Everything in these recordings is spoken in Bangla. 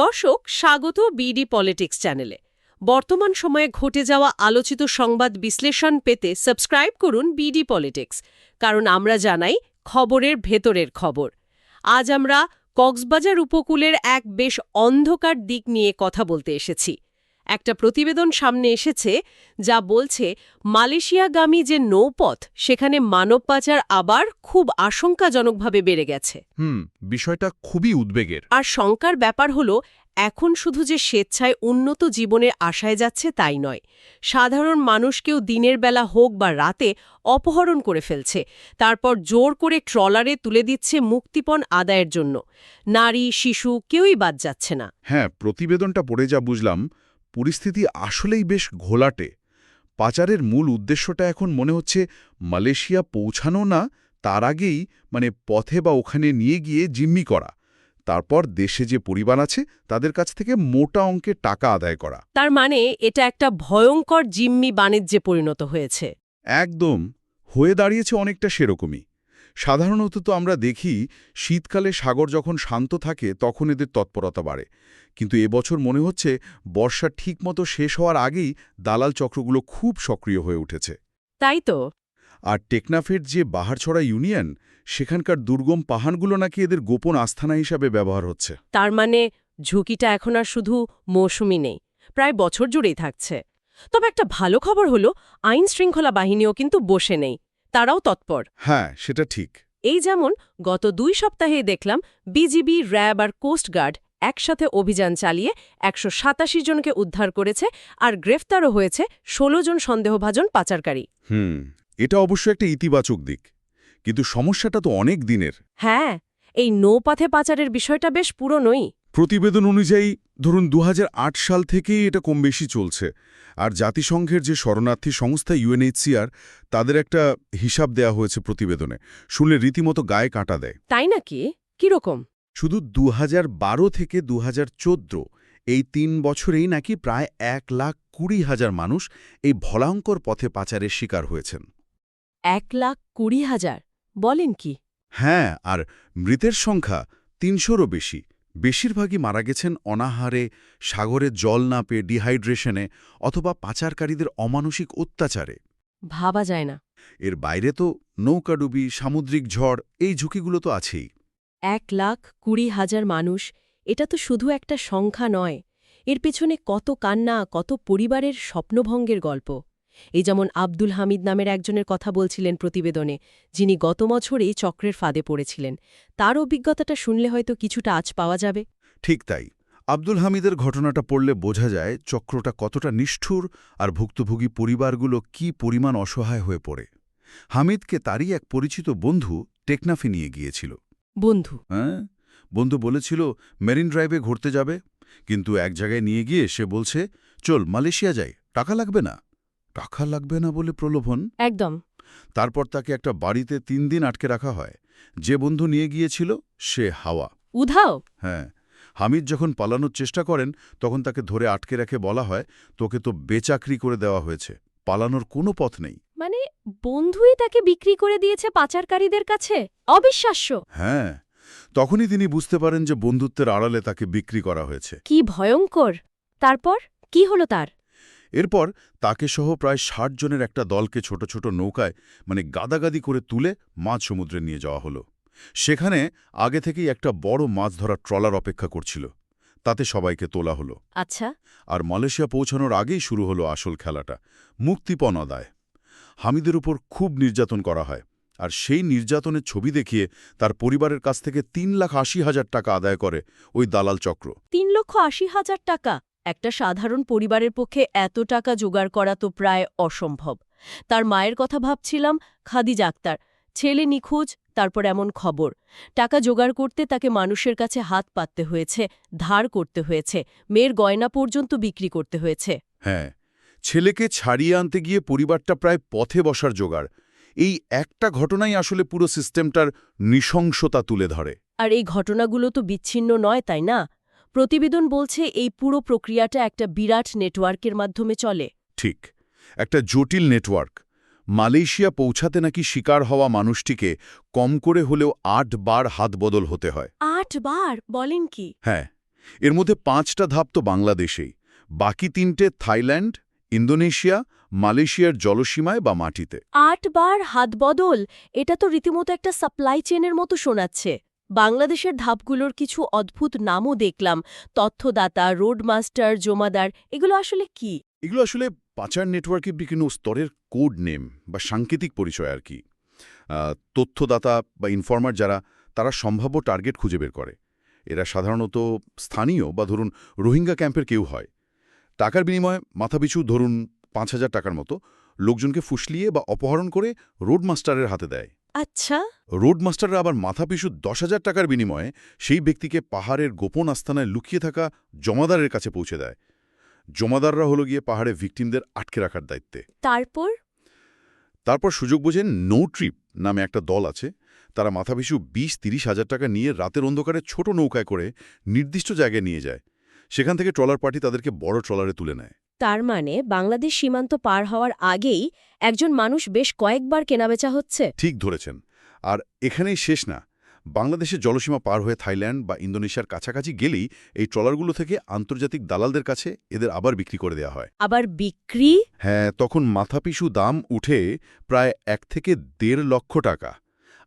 দর্শক, স্বাগত বিডি পলিটিক্স চ্যানেলে। বর্তমান সময়ে ঘটে যাওয়া আলোচিত সংবাদ বিশ্লেষণ পেতে সাবস্ক্রাইব করুন বিডি পলিটিক্স, কারণ আমরা জানাই খবরের ভেতরের খবর। আজ আমরা কক্সবাজার উপকূলের এক বেশ অন্ধকার দিক নিয়ে কথা বলতে এসেছি। একটা প্রতিবেদন সামনে এসেছে যা বলছে মালয়েশিয়াগামী যে নৌপথ সেখানে মানব পাচার আবার খুব আশঙ্কাজনকভাবে বেড়ে গেছে। হুম বিষয়টা খুবই উদ্বেগের। আর শঙ্কার ব্যাপার হলো এখন শুধু যে স্বেচ্ছায় উন্নত জীবনের আশায় যাচ্ছে তাই নয়। সাধারণ মানুষকেও দিনের বেলা হোক বা রাতে অপহরণ করে ফেলছে। তারপর জোর করে ট্রলারে তুলে দিচ্ছে মুক্তিপণ আদায়ের জন্য। নারী শিশু কেউই বাদ যাচ্ছে না। হ্যাঁ প্রতিবেদনটা পড়ে যা বুঝলাম পরিস্থিতি আসলেই বেশ ঘোলাটে। পাচারের মূল উদ্দেশ্যটা এখন মনে হচ্ছে মালয়েশিয়া পৌঁছানো না তার আগেই মানে পথে বা ওখানে নিয়ে গিয়ে জিম্মি করা। তারপর দেশে যে পরিবার আছে তাদের কাছ থেকে মোটা অঙ্কের টাকা আদায় করা। তার মানে এটা একটা ভয়ঙ্কর জিম্মি বাণিজ্যে পরিণত হয়েছে। একদম হয়ে দাঁড়িয়েছে অনেকটা সেরকমই। সাধারণত তো আমরা দেখি শীতকালে সাগর যখন শান্ত থাকে তখন এদের তৎপরতা বাড়ে। কিন্তু এবছর মনে হচ্ছে বর্ষা ঠিকমতো শেষ হওয়ার আগেই দালাল চক্রগুলো খুব সক্রিয় হয়ে উঠেছে। তাই তো। আর টেকনাফের যে বাহারছড়া ইউনিয়ন সেখানকার দুর্গম পাহাড়গুলো নাকি এদের গোপন আস্থানা হিসাবে ব্যবহার হচ্ছে। তার মানে ঝুঁকিটা এখন আর শুধু মৌসুমি নেই প্রায় বছর জুড়েই থাকছে। তবে একটা ভালো খবর হলো আইন শৃঙ্খলা বাহিনীও কিন্তু বসে নেই তারাও তৎপর। হ্যাঁ সেটা ঠিক। এই যেমন গত দুই সপ্তাহে দেখলাম বিজিবি র্যাব আর কোস্টগার্ড একসাথে অভিযান চালিয়ে একশো সাতাশি জনকে উদ্ধার করেছে আর গ্রেফতারও হয়েছে ১৬ জন সন্দেহভাজন পাচারকারী। হুম এটা অবশ্য একটা ইতিবাচক দিক। কিন্তু সমস্যাটা তো অনেক দিনের। হ্যাঁ এই নৌপাথে পাচারের বিষয়টা বেশ পুরনোই। প্রতিবেদন অনুযায়ী ধরুন দু হাজার আট সাল থেকেই এটা কম বেশি চলছে। আর জাতিসংঘের যে শরণার্থী সংস্থা ইউএনএইচসিআর তাদের একটা হিসাব দেয়া হয়েছে প্রতিবেদনে। শুনলে রীতিমতো গায়ে কাটা দেয়। তাই নাকি? কীরকম? শুধু দু হাজার বারো থেকে দুহাজার চোদ্দ এই তিন বছরেই নাকি প্রায় এক লাখ কুড়ি হাজার মানুষ এই ভলাঙ্কর পথে পাচারের শিকার হয়েছেন। এক লাখ কুড়ি হাজার? বলেন কি? হ্যাঁ আর মৃতের সংখ্যা তিনশোরও বেশি। বেশিরভাগই মারা গেছেন অনাহারে সাগরে জল না পেয়ে ডিহাইড্রেশনে অথবা পাচারকারীদের অমানসিক অত্যাচারে। ভাবা যায় না। এর বাইরে তো নৌকাডুবি সামুদ্রিক ঝড় এই ঝুঁকিগুলো তো আছেই। এক লাখ কুড়ি হাজার মানুষ, এটা তো শুধু একটা সংখ্যা নয়, এর পেছনে কত কান্না, কত পরিবারের স্বপ্নভঙ্গের গল্প। এই যেমন আব্দুল হামিদ নামের একজনের কথা বলছিলেন প্রতিবেদনে, যিনি গত বছরেই চক্রের ফাঁদে পড়েছিলেন। তার অভিজ্ঞতাটা শুনলে হয়তো কিছুটা আজ পাওয়া যাবে। ঠিক তাই। আব্দুল হামিদের ঘটনাটা পড়লে বোঝা যায় চক্রটা কতটা নিষ্ঠুর আর ভুক্তভোগী পরিবারগুলো কি পরিমাণ অসহায় হয়ে পড়ে। হামিদকে তারই এক পরিচিত বন্ধু টেকনাফে নিয়ে গিয়েছিল। বন্ধু। হ্যাঁ? বন্ধু বলেছিল মেরিন ড্রাইভে ঘুরতে যাবে। কিন্তু এক জায়গায় নিয়ে গিয়ে সে বলছে চল মালয়েশিয়া যাই টাকা লাগবে না? টাকা লাগবে না বলে প্রলোভন? একদম। তারপর তাকে একটা বাড়িতে তিন দিন আটকে রাখা হয়। যে বন্ধু নিয়ে গিয়েছিল সে হাওয়া। উধাও? হ্যাঁ। হামিদ যখন পালানোর চেষ্টা করেন তখন তাকে ধরে আটকে রেখে বলা হয় তোকে তো বেচাকরি করে দেওয়া হয়েছে। পালানোর কোনো পথ নেই। মানে বন্ধুই তাকে বিক্রি করে দিয়েছে পাচারকারীদের কাছে? অবিশ্বাস্য। হ্যাঁ তখনই তিনি বুঝতে পারেন যে বন্ধুত্বের আড়ালে তাকে বিক্রি করা হয়েছে। কি ভয়ঙ্কর! তারপর কি হলো তার? এরপর তাকে সহ প্রায় ষাট জনের একটা দলকে ছোট ছোট নৌকায় মানে গাদাগাদি করে তুলে মাঝ সমুদ্রে নিয়ে যাওয়া হলো। সেখানে আগে থেকেই একটা বড় মাছ ধরার ট্রলার অপেক্ষা করছিল। তাতে সবাইকে তোলা হলো। আচ্ছা। আর মালয়েশিয়া পৌঁছানোর আগেই শুরু হলো আসল খেলাটা মুক্তিপণ আদায়। হামিদের উপর খুব নির্যাতন করা হয়। আর সেই নির্যাতনের ছবি দেখিয়ে তার পরিবারের কাছ থেকে তিন লাখ আশি হাজার টাকা আদায় করে ওই দালাল চক্র। তিন লক্ষ আশি হাজার টাকা? একটা সাধারণ পরিবারের পক্ষে এত টাকা জোগাড় করা তো প্রায় অসম্ভব। তার মায়ের কথা ভাবছিলাম খাদিজা আক্তার। ছেলে নিখোঁজ তারপর এমন খবর। টাকা জোগাড় করতে তাকে মানুষের কাছে হাত পাততে হয়েছে ধার করতে হয়েছে মেয়ের গয়না পর্যন্ত বিক্রি করতে হয়েছে। হ্যাঁ ছেলেকে ছাড়িয়ে আনতে গিয়ে পরিবারটা প্রায় পথে বসার জোগাড়। এই একটা ঘটনাই আসলে পুরো সিস্টেমটার নৃশংসতা তুলে ধরে। আর এই ঘটনাগুলো তো বিচ্ছিন্ন নয় তাই না? প্রতিবেদন বলছে এই পুরো প্রক্রিয়াটা একটা বিরাট নেটওয়ার্কের মাধ্যমে চলে। ঠিক। একটা জটিল নেটওয়ার্ক। মালয়েশিয়া পৌঁছাতে নাকি শিকার হওয়া মানুষটিকে কম করে হলেও আট বার হাত বদল হতে হয়। আট বার? বলেন কি? হ্যাঁ। এর মধ্যে পাঁচটা ধাপ তো বাংলাদেশেই। বাকি তিনটে থাইল্যান্ড ইন্দোনেশিয়া মালয়েশিয়ার জলসীমায় বা মাটিতে। আটবার হাত বদল এটা তো রীতিমতো একটা সাপ্লাই চেনের মতো শোনাচ্ছে। বাংলাদেশের ধাপগুলোর কিছু অদ্ভুত নামও দেখলাম। তথ্যদাতা রোডমাস্টার জমাদার এগুলো আসলে কি? এগুলো আসলে পাচার নেটওয়ার্কের বিভিন্ন স্তরের কোড নেম বা সাংকেতিক পরিচয় আর কি। তথ্যদাতা বা ইনফর্মার যারা তারা সম্ভাব্য টার্গেট খুঁজে বের করে। এরা সাধারণত স্থানীয় বা ধরুন রোহিঙ্গা ক্যাম্পের কেউ হয়। টাকার বিনিময়ে মাথাপিছু ধরুন পাঁচ হাজার টাকার মতো লোকজনকে ফুসলিয়ে বা অপহরণ করে রোডমাস্টারের হাতে দেয়। আচ্ছা। রোডমাস্টাররা আবার মাথাপিছু দশ হাজার টাকার বিনিময়ে সেই ব্যক্তিকে পাহাড়ের গোপন আস্থানায় লুকিয়ে থাকা জমাদারের কাছে পৌঁছে দেয়। জমাদাররা হলো গিয়ে পাহাড়ে ভিকটিমদের আটকে রাখার দায়িত্বে। তারপর? তারপর সুযোগ বোঝেন নো ট্রিপ নামে একটা দল আছে। তারা মাথাপিছু বিশ তিরিশ হাজার টাকা নিয়ে রাতের অন্ধকারে ছোট নৌকায় করে নির্দিষ্ট জায়গায় নিয়ে যায়। সেখান থেকে ট্রলার পার্টি তাদেরকে বড় ট্রলারে তুলে নেয়। তার মানে বাংলাদেশ সীমান্ত পার হওয়ার আগেই একজন মানুষ বেশ কয়েকবার কেনাবেচা হচ্ছে। ঠিক ধরেছেন। আর এখানেই শেষ না। বাংলাদেশের জলসীমা পার হয়ে থাইল্যান্ড বা ইন্দোনেশিয়ার কাছাকাছি গেলেই এই ট্রলারগুলো থেকে আন্তর্জাতিক দালালদের কাছে এদের আবার বিক্রি করে দেওয়া হয়। আবার বিক্রি? হ্যাঁ তখন মাথাপিছু দাম উঠে প্রায় এক থেকে দেড় লক্ষ টাকা।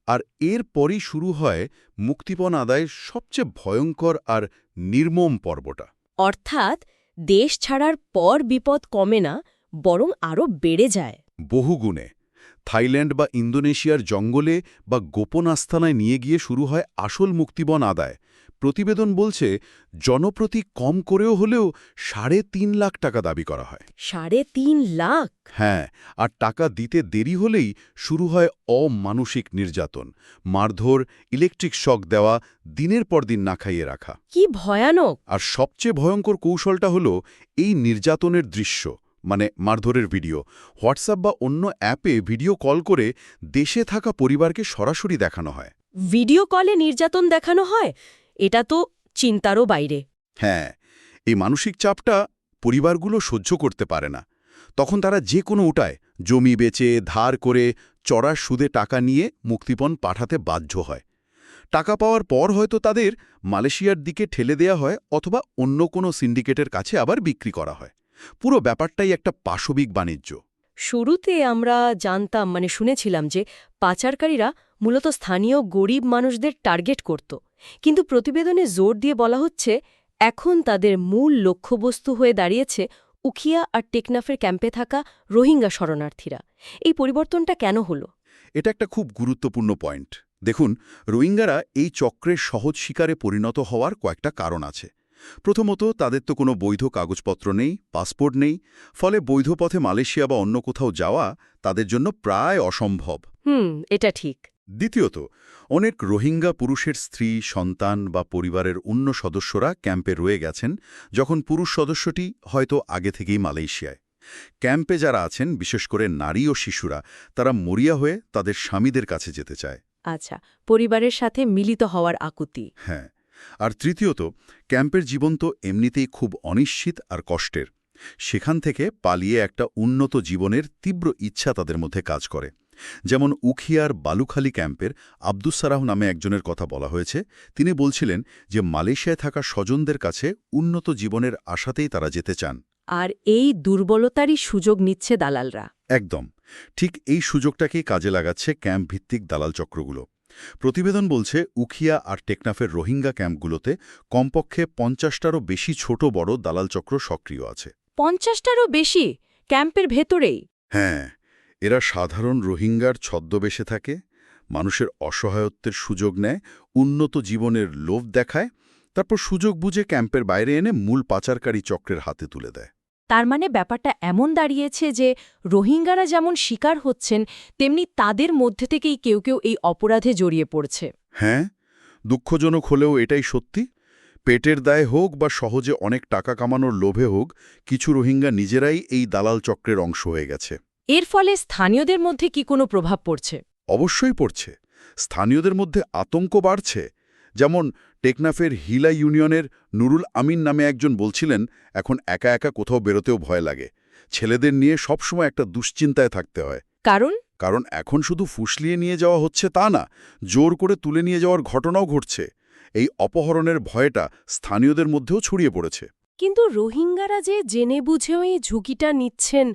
আর এর পরই শুরু হয় মুক্তিপণ আদায়ের সবচেয়ে ভয়ঙ্কর আর নির্মম পর্বটা। অর্থাৎ দেশ ছাড়ার পর বিপদ কমে না, বরং আরও বেড়ে যায়। বহুগুণে। থাইল্যান্ড বা ইন্দোনেশিয়ার জঙ্গলে বা গোপন আস্থানায় নিয়ে গিয়ে শুরু হয় আসল মুক্তিবন আদায়। প্রতিবেদন বলছে জনপ্রতি কম করেও হলেও সাড়ে তিন লাখ টাকা দাবি করা হয়। সাড়ে তিন লাখ? হ্যাঁ আর টাকা দিতে দেরি হলেই শুরু হয় অমানসিক নির্যাতন মারধর ইলেকট্রিক শক দেওয়া দিনের পর দিন না খাইয়ে রাখা। কি ভয়ানক! আর সবচেয়ে ভয়ঙ্কর কৌশলটা হলো এই নির্যাতনের দৃশ্য মানে মারধরের ভিডিও। হোয়াটসঅ্যাপ বা অন্য অ্যাপে ভিডিও কল করে দেশে থাকা পরিবারকে সরাসরি দেখানো হয়। ভিডিও কলে নির্যাতন দেখানো হয়? এটা তো চিন্তারও বাইরে। হ্যাঁ এই মানসিক চাপটা পরিবারগুলো সহ্য করতে পারে না। তখন তারা যে কোনো উটায় জমি বেচে ধার করে চড়ার সুদে টাকা নিয়ে মুক্তিপণ পাঠাতে বাধ্য হয়। টাকা পাওয়ার পর হয়তো তাদের মালয়েশিয়ার দিকে ঠেলে দেয়া হয় অথবা অন্য কোনো সিন্ডিকেটের কাছে আবার বিক্রি করা হয়। পুরো ব্যাপারটাই একটা পাশবিক বাণিজ্য। শুরুতে আমরা জানতাম মানে শুনেছিলাম যে পাচারকারীরা মূলত স্থানীয় গরিব মানুষদের টার্গেট করত। কিন্তু প্রতিবেদনে জোর দিয়ে বলা হচ্ছে এখন তাদের মূল লক্ষ্যবস্তু হয়ে দাঁড়িয়েছে উখিয়া আর টেকনাফের ক্যাম্পে থাকা রোহিঙ্গা শরণার্থীরা। এই পরিবর্তনটা কেন হলো? এটা একটা খুব গুরুত্বপূর্ণ পয়েন্ট। দেখুন রোহিঙ্গারা এই চক্রের সহজ শিকারে পরিণত হওয়ার কয়েকটা কারণ আছে। প্রথমত তাদের তো কোনো বৈধ কাগজপত্র নেই পাসপোর্ট নেই ফলে বৈধ পথে মালয়েশিয়া বা অন্য কোথাও যাওয়া তাদের জন্য প্রায় অসম্ভব। হুম এটা ঠিক। দ্বিতীয়ত অনেক রোহিঙ্গা পুরুষের স্ত্রী সন্তান বা পরিবারের অন্য সদস্যরা ক্যাম্পে রয়ে গেছেন যখন পুরুষ সদস্যটি হয়তো আগে থেকেই মালয়েশিয়ায়। ক্যাম্পে যারা আছেন বিশেষ করে নারী ও শিশুরা তারা মরিয়া হয়ে তাদের স্বামীদের কাছে যেতে চায়। আচ্ছা পরিবারের সাথে মিলিত হওয়ার আকুতি। হ্যাঁ আর তৃতীয়ত ক্যাম্পের জীবন তো এমনিতেই খুব অনিশ্চিত আর কষ্টের। সেখান থেকে পালিয়ে একটা উন্নত জীবনের তীব্র ইচ্ছা তাদের মধ্যে কাজ করে। যেমন উখিয়ার বালুখালী ক্যাম্পের আব্দুস সারাহ নামে একজনের কথা বলা হয়েছে তিনি বলছিলেন যে মালয়েশিয়ায় থাকা স্বজনদের কাছে উন্নত জীবনের আশাতেই তারা যেতে চান। আর এই দুর্বলতারই সুযোগ নিচ্ছে দালালরা। একদম। ঠিক এই সুযোগটাকেই কাজে লাগাচ্ছে ক্যাম্প ভিত্তিক দালাল চক্রগুলো। প্রতিবেদন বলছে উখিয়া আর টেকনাফের রোহিঙ্গা ক্যাম্পগুলোতে কমপক্ষে পঞ্চাশটারও বেশি ছোট বড় দালাল চক্র সক্রিয় আছে। পঞ্চাশটারও বেশি? ক্যাম্পের ভেতরেই? হ্যাঁ। এরা সাধারণ রোহিঙ্গার ছদ্মবেশে থাকে মানুষের অসহায়ত্বের সুযোগ নেয় উন্নত জীবনের লোভ দেখায় তারপর সুযোগ বুঝে ক্যাম্পের বাইরে এনে মূল পাচারকারী চক্রের হাতে তুলে দেয়। তার মানে ব্যাপারটা এমন দাঁড়িয়েছে যে রোহিঙ্গারা যেমন শিকার হচ্ছেন তেমনি তাদের মধ্যে থেকেই কেউ কেউ এই অপরাধে জড়িয়ে পড়ছে। হ্যাঁ দুঃখজনক হলেও এটাই সত্যি। পেটের দায় হোক বা সহজে অনেক টাকা কামানোর লোভে হোক কিছু রোহিঙ্গা নিজেরাই এই দালাল চক্রের অংশ হয়ে গেছে। এর ফলে স্থানীয়দের মধ্যে কি কোনো প্রভাব পড়ছে? অবশ্যই পড়ছে। স্থানীয়দের মধ্যে আতঙ্ক বাড়ছে। যেমন টেকনাফের হিলা ইউনিয়নের নুরুল আমিন নামে একজন বলছিলেন এখন একা একা কোথাও বেরোতেও ভয় লাগে। ছেলেদের নিয়ে সবসময় একটা দুশ্চিন্তায় থাকতে হয়। কারণ? কারণ এখন শুধু ফুসলিয়ে নিয়ে যাওয়া হচ্ছে তা না জোর করে তুলে নিয়ে যাওয়ার ঘটনাও ঘটছে। এই অপহরণের ভয়টা স্থানীয়দের মধ্যেও ছড়িয়ে পড়েছে। কিন্তু রোহিঙ্গারা যে জেনে বুঝেও এই ঝুঁকিটা নিচ্ছেন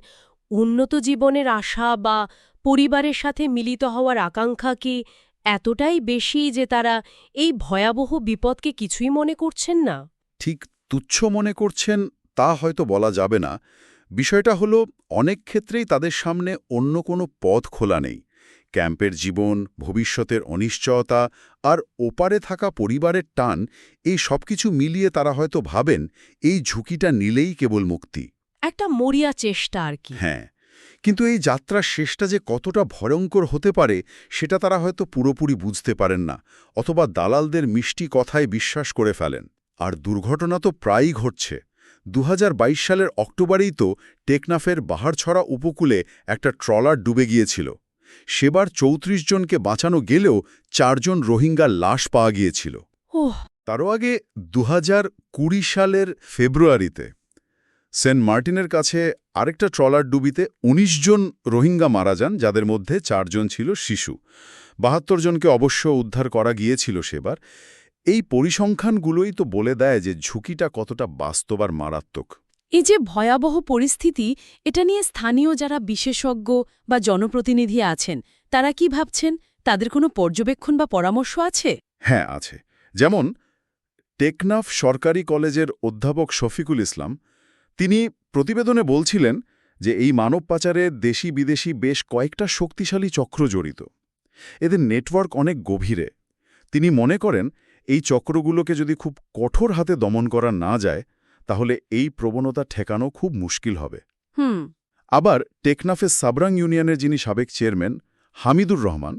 উন্নত জীবনের আশা বা পরিবারের সাথে মিলিত হওয়ার আকাঙ্ক্ষা কি এতটাই বেশি যে তারা এই ভয়াবহ বিপদকে কিছুই মনে করছেন না? ঠিক তুচ্ছ মনে করছেন তা হয়তো বলা যাবে না। বিষয়টা হলো, অনেক ক্ষেত্রেই তাদের সামনে অন্য কোনো পথ খোলা নেই। ক্যাম্পের জীবন, ভবিষ্যতের অনিশ্চয়তা আর ওপারে থাকা পরিবারের টান, এই সবকিছু মিলিয়ে তারা হয়তো ভাবেন, এই ঝুঁকিটা নিলেই কেবল মুক্তি। একটা মরিয়া চেষ্টা আর কি। হ্যাঁ কিন্তু এই যাত্রার শেষটা যে কতটা ভয়ঙ্কর হতে পারে সেটা তারা হয়তো পুরোপুরি বুঝতে পারেন না অথবা দালালদের মিষ্টি কথায় বিশ্বাস করে ফেলেন। আর দুর্ঘটনা তো প্রায়ই ঘটছে। দু হাজার বাইশ সালের অক্টোবরেই তো টেকনাফের বাহারছড়া উপকূলে একটা ট্রলার ডুবে গিয়েছিল। সেবার চৌত্রিশ জনকে বাঁচানো গেলেও চারজন রোহিঙ্গার লাশ পাওয়া গিয়েছিল। তারও আগে দুহাজার কুড়ি সালের ফেব্রুয়ারিতে সেন্ট মার্টিনের কাছে আরেকটা ট্রলার ডুবিতে ১৯ জন রোহিঙ্গা মারা যান যাদের মধ্যে চারজন ছিল শিশু। বাহাত্তর জনকে অবশ্য উদ্ধার করা গিয়েছিল সেবার। এই পরিসংখ্যানগুলোই তো বলে দেয় যে ঝুঁকিটা কতটা বাস্তব আর মারাত্মক। এই যে ভয়াবহ পরিস্থিতি এটা নিয়ে স্থানীয় যারা বিশেষজ্ঞ বা জনপ্রতিনিধি আছেন তারা কি ভাবছেন? তাদের কোনো পর্যবেক্ষণ বা পরামর্শ আছে? হ্যাঁ আছে। যেমন টেকনাফ সরকারি কলেজের অধ্যাপক শফিকুল ইসলাম তিনি প্রতিবেদনে বলছিলেন যে এই মানব পাচারে দেশি বিদেশি বেশ কয়েকটা শক্তিশালী চক্র জড়িত। এদের নেটওয়ার্ক অনেক গভীরে। তিনি মনে করেন এই চক্রগুলোকে যদি খুব কঠোর হাতে দমন করা না যায় তাহলে এই প্রবণতা ঠেকানো খুব মুশকিল হবে। হুম। আবার টেকনাফের সাবরাং ইউনিয়নের যিনি সাবেক চেয়ারম্যান হামিদুর রহমান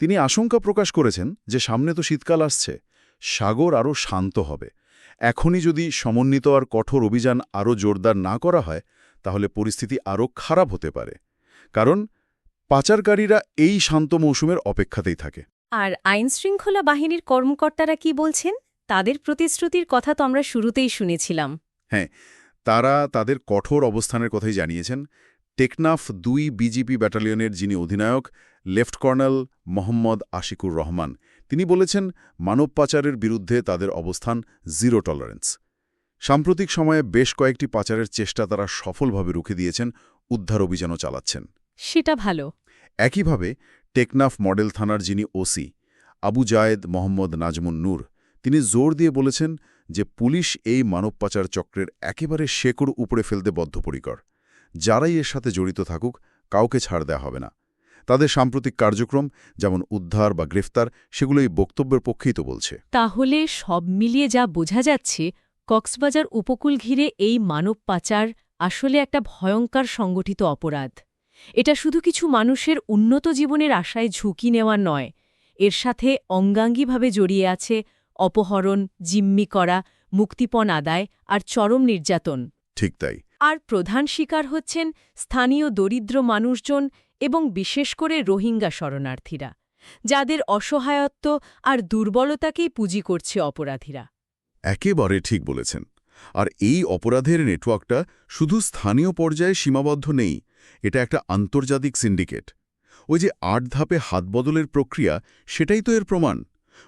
তিনি আশঙ্কা প্রকাশ করেছেন যে সামনে তো শীতকাল আসছে সাগর আরও শান্ত হবে। এখনই যদি সমন্বিত আর কঠোর অভিযান আরও জোরদার না করা হয় তাহলে পরিস্থিতি আরও খারাপ হতে পারে। কারণ পাচারকারীরা এই শান্ত মৌসুমের অপেক্ষাতেই থাকে। আর আইনশৃঙ্খলা বাহিনীর কর্মকর্তারা কি বলছেন? তাদের প্রতিশ্রুতির কথা তো আমরা শুরুতেই শুনেছিলাম। হ্যাঁ তারা তাদের কঠোর অবস্থানের কথাই জানিয়েছেন। টেকনাফ দুই বিজিপি ব্যাটালিয়নের যিনি অধিনায়ক লেফট কর্নেল মোহাম্মদ আশিকুর রহমান। তিনি বলেছেন মানব পাচারের বিরুদ্ধে তাদের অবস্থান জিরো টলারেন্স। সাম্প্রতিক সময়ে বেশ কয়েকটি পাচারের চেষ্টা তারা সফলভাবে রুখে দিয়েছেন উদ্ধার অভিযানও চালাচ্ছেন। সেটা ভালো। একইভাবে টেকনাফ মডেল থানার যিনি ওসি আবু জায়েদ মোহাম্মদ নাজমুন নূর তিনি জোর দিয়ে বলেছেন যে পুলিশ এই মানব পাচার চক্রের একেবারে শেকড় উপড়ে ফেলতে বদ্ধপরিকর। যারাই এর সাথে জড়িত থাকুক কাউকে ছাড় দেওয়া হবে না। তাদের সাম্প্রতিক কার্যক্রম যেমন উদ্ধার বা গ্রেফতার সেগুলো এই বক্তব্যের পক্ষেই তো বলছে। তাহলে সব মিলিয়ে যা বোঝা যাচ্ছে কক্সবাজার উপকূল ঘিরে এই মানব পাচার আসলে একটা ভয়ঙ্কর সংগঠিত অপরাধ। এটা শুধু কিছু মানুষের উন্নত জীবনের আশায় ঝুঁকি নেওয়া নয় এর সাথে অঙ্গাঙ্গিভাবে জড়িয়ে আছে অপহরণ জিম্মি করা মুক্তিপণ আদায় আর চরম নির্যাতন। ঠিক তাই। আর প্রধান শিকার হচ্ছেন স্থানীয় দরিদ্র মানুষজন এবং বিশেষ করে রোহিঙ্গা শরণার্থীরা যাদের অসহায়ত্ব আর দুর্বলতাকেই পুঁজি করছে অপরাধীরা। একেবারে ঠিক বলেছেন। আর এই অপরাধের নেটওয়ার্কটা শুধু স্থানীয় পর্যায়ে সীমাবদ্ধ নেই এটা একটা আন্তর্জাতিক সিন্ডিকেট। ওই যে আট ধাপে হাত বদলের প্রক্রিয়া সেটাই তো এর প্রমাণ।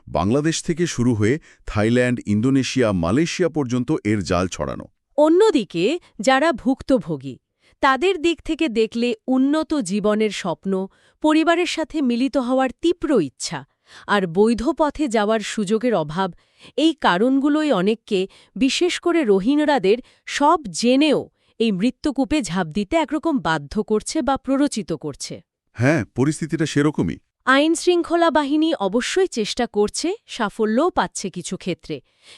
বাংলাদেশ থেকে শুরু হয়ে থাইল্যান্ড ইন্দোনেশিয়া মালয়েশিয়া পর্যন্ত এর জাল ছড়ানো। অন্যদিকে যারা ভুক্তভোগী তাদের দিক থেকে দেখলে উন্নত জীবনের স্বপ্ন, পরিবারের সাথে মিলিত হওয়ার তীব্র ইচ্ছা আর বৈধ পথে যাওয়ার সুযোগের অভাব, এই কারণগুলোই অনেককে, বিশেষ করে রোহিঙ্গাদের, সব জেনেও এই মৃত্যুকূপে ঝাঁপ দিতে একরকম বাধ্য করছে বা প্ররোচিত করছে। হ্যাঁ পরিস্থিতিটা সেরকমই। আইন শৃঙ্খলা বাহিনী অবশ্যই চেষ্টা করছে, সাফল্যও পাচ্ছে কিছু ক্ষেত্রে।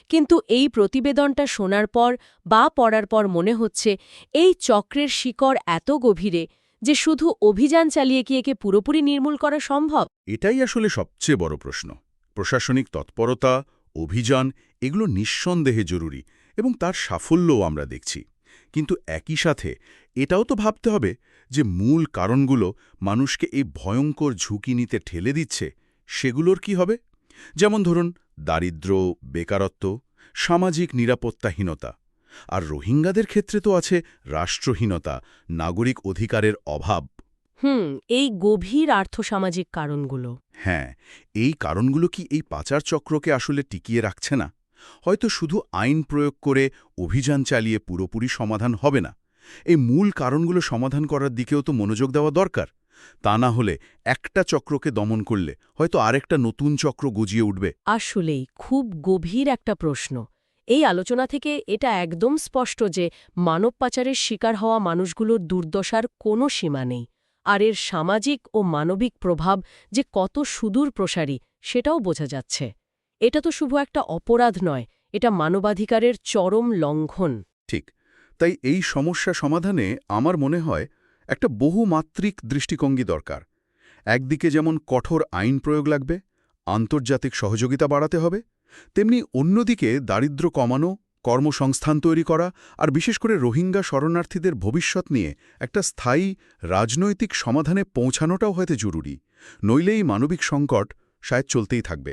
কিন্তু এই প্রতিবেদনটা শোনার পর বা পড়ার পর মনে হচ্ছে, এই চক্রের শিকড় এত গভীরে যে শুধু অভিযান চালিয়ে কি একে পুরোপুরি নির্মূল করা সম্ভব? এটাই আসলে সবচেয়ে বড় প্রশ্ন। প্রশাসনিক তৎপরতা, অভিযান, এগুলো নিঃসন্দেহে জরুরি এবং তার সাফল্যও আমরা দেখছি। কিন্তু একই সাথে এটাও তো ভাবতে হবে যে মূল কারণগুলো মানুষকে এই ভয়ঙ্কর ঝুঁকি নিতে ঠেলে দিচ্ছে সেগুলোর কি হবে? যেমন ধরুন দারিদ্র্য বেকারত্ব সামাজিক নিরাপত্তাহীনতা। আর রোহিঙ্গাদের ক্ষেত্রে তো আছে রাষ্ট্রহীনতা নাগরিক অধিকারের অভাব। হুম এই গভীর আর্থসামাজিক কারণগুলো। হ্যাঁ এই কারণগুলো কি এই পাচার চক্রকে আসলে টিকিয়ে রাখছে না? হয়তো শুধু আইন প্রয়োগ করে অভিযান চালিয়ে পুরোপুরি সমাধান হবে না। এই মূল কারণগুলো সমাধান করার দিকেও তো মনোযোগ দেওয়া দরকার। তা না হলে একটা চক্রকে দমন করলে হয়তো আরেকটা নতুন চক্র গজিয়ে উঠবে। আসলেই খুব গভীর একটা প্রশ্ন। এই আলোচনা থেকে এটা একদম স্পষ্ট যে মানব পাচারের শিকার হওয়া মানুষগুলোর দুর্দশার কোনো সীমা নেই। আর এর সামাজিক ও মানবিক প্রভাব যে কত সুদূর প্রসারী সেটাও বোঝা যাচ্ছে। এটা তো শুধু একটা অপরাধ নয়, এটা মানবাধিকারের চরম লঙ্ঘন। ঠিক, তাই এই সমস্যা সমাধানে আমার মনে হয় একটা বহুমাত্রিক দৃষ্টিকঙ্গি দরকার। একদিকে যেমন কঠোর আইন প্রয়োগ লাগবে, আন্তর্জাতিক সহযোগিতা বাড়াতে হবে, তেমনি অন্যদিকে দারিদ্র্য কমানো, কর্মসংস্থান তৈরি করা, আর বিশেষ করে রোহিঙ্গা শরণার্থীদের ভবিষ্যৎ নিয়ে একটা স্থায়ী রাজনৈতিক সমাধানে পৌঁছানোটাও হয়তো জরুরি নইলেই মানবিক সংকট শায়দ চলতেই থাকবে।